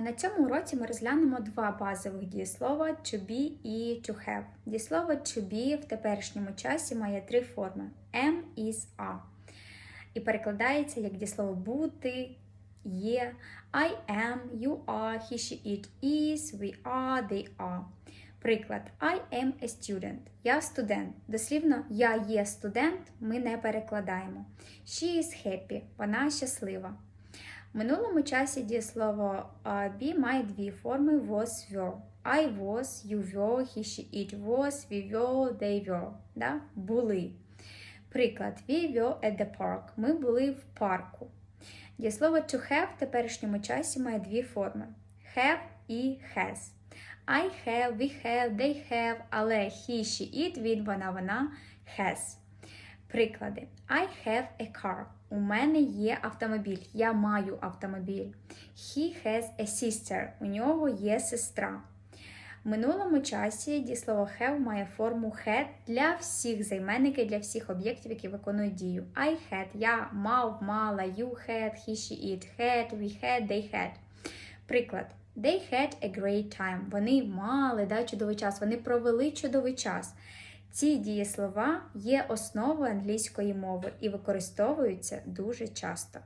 На цьому уроці ми розглянемо два базових дієслова to be і to have. Дієслово to be в теперішньому часі має три форми: am, is, are. І перекладається як дієслово бути, є, I am, you are, he, she, it is, we are, they are. Приклад I am a student. Я студент. Дослівно я є студент, ми не перекладаємо. She is happy. Вона щаслива. В минулому часі дієслово be має дві форми was were. I was, you were, he, she, it was, we were, they were. Да? Були. Приклад we were at the park. Ми були в парку. Дієслово to have в теперішньому часі має дві форми: have і has. I have, we have, they have, але he, she, it, він, вона, вона has. Приклади. I have a car. У мене є автомобіль. Я маю автомобіль. He has a sister. У нього є сестра. В минулому часі дієслово have має форму had для всіх займенників, для всіх об'єктів, які виконують дію. I had, я мав, мала, you had, he, she, it had, we had, they had. Приклад. They had a great time. Вони мали да, чудовий час, вони провели чудовий час. Ці дієслова є основою англійської мови і використовуються дуже часто.